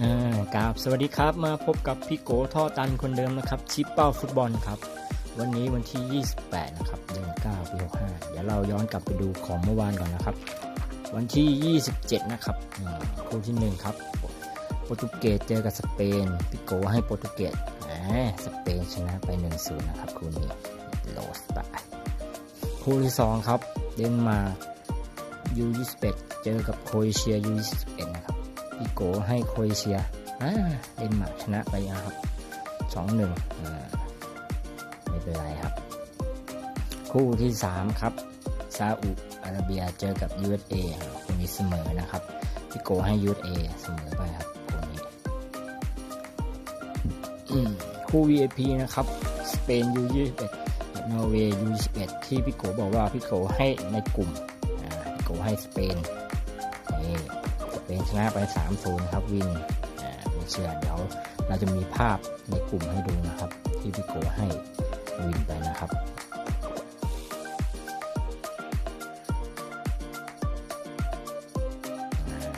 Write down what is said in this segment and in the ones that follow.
ากราบสวัสดีครับมาพบกับพี่โกท่อตันคนเดิมนะครับ ชิปเป้าฟุตบอลครับ วันนี้วันที่ 28 นะครับเดือน9ปี65เดี๋ยวเราย้อนกลับไปดูของเมื่อวานก่อนนะครับ วันที่ 27 นะครับคู่ที่ 1 ครับ โปรตุเกสเจอกับสเปนพี่โกให้โปรตุเกสสเปนชนะไป 1-0 นะครับคู่นี้โลสไปคู่ที่ 2 ครับ เดนมาร์ก U21 เจอกับโครเอเชีย U21 นะครับ พี่โกให้โครเอเชียอ่าเดนมาร์กชนะไปนะครับสองหนึ่งไม่เป็นไรครับ คู่ที่ 3 ครับซาอุอาระเบียเจอกับ USA ครับคู่นี้เสมอนะครับพี่โกให้ USA เสมอไปครับคู่นี้คู่ VIP นะครับสเปน U21 กับนอร์เวย์ U21 ที่พี่โกบอกว่าพี่โกให้ในกลุ่มอ่าพี่โกให้สเปนนี่ เป็นชนะไป3-0ครับวินอ่าไม่เชื่อเดี๋ยวเราจะมีภาพในกลุ่มให้ดูนะครับ ที่พี่โกให้วินไปนะครับ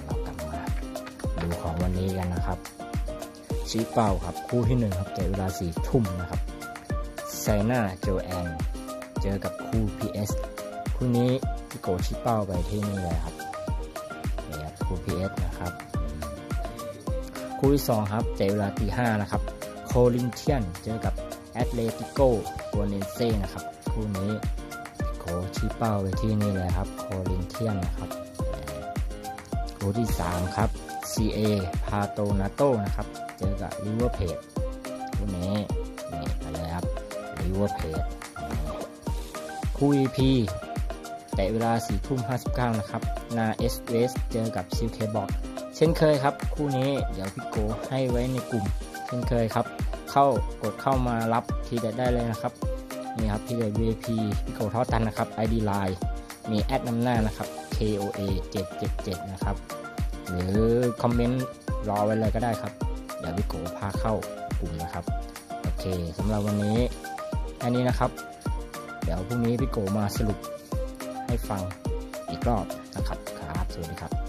เรากลับมาดูของวันนี้กันนะครับชี้เป้าครับคู่ที่หนึ่งครับเจอเวลาสี่ทุ่มนะครับไซน่าโจแอนเจอกับคู่ PS คู่นี้พี่โกชี้เป้าไปที่นี่เลยครับ นี่ครับคู่ PS นะครับคู่ที่สองครับเจอเวลาตีห้านะครับโคลินเทียนเจอกับแอตเลติโกตัวเนเซ่นะครับคู่นี้โคชี้เป้าไปที่นี่เลยครับโคลินเทียนนะครับคู่ที่สามครับ CA พาโตนาโตนะครับ เจอกับลิเวอร์เพจคู่นี้นี่ไปเลยครับลิเวอร์เพจคู่ EP แต่เวลา4ทุ่ม59 นะครับ นาเอสเวสเจอกับซิลเคบอกเช่นเคยครับ คู่นี้เดี๋ยวพี่โกให้ไว้ในกลุ่ม เช่นเคยครับ เข้ากดเข้ามารับทีเด็ดได้เลยนะครับ นี่ครับทีเด็ด VIP พี่โกทอดตันนะครับ ID Line มีแอดนำหน้านะครับ KOA 777นะครับ หรือคอมเมนต์รอไว้เลยก็ได้ครับ เดี๋ยวพี่โกพาเข้ากลุ่มนะครับ โอเคสำหรับวันนี้แค่นี้นะครับ เดี๋ยวพรุ่งนี้พี่โกมาสรุป ให้ฟังอีกรอบนะครับครับสวัสดีครับ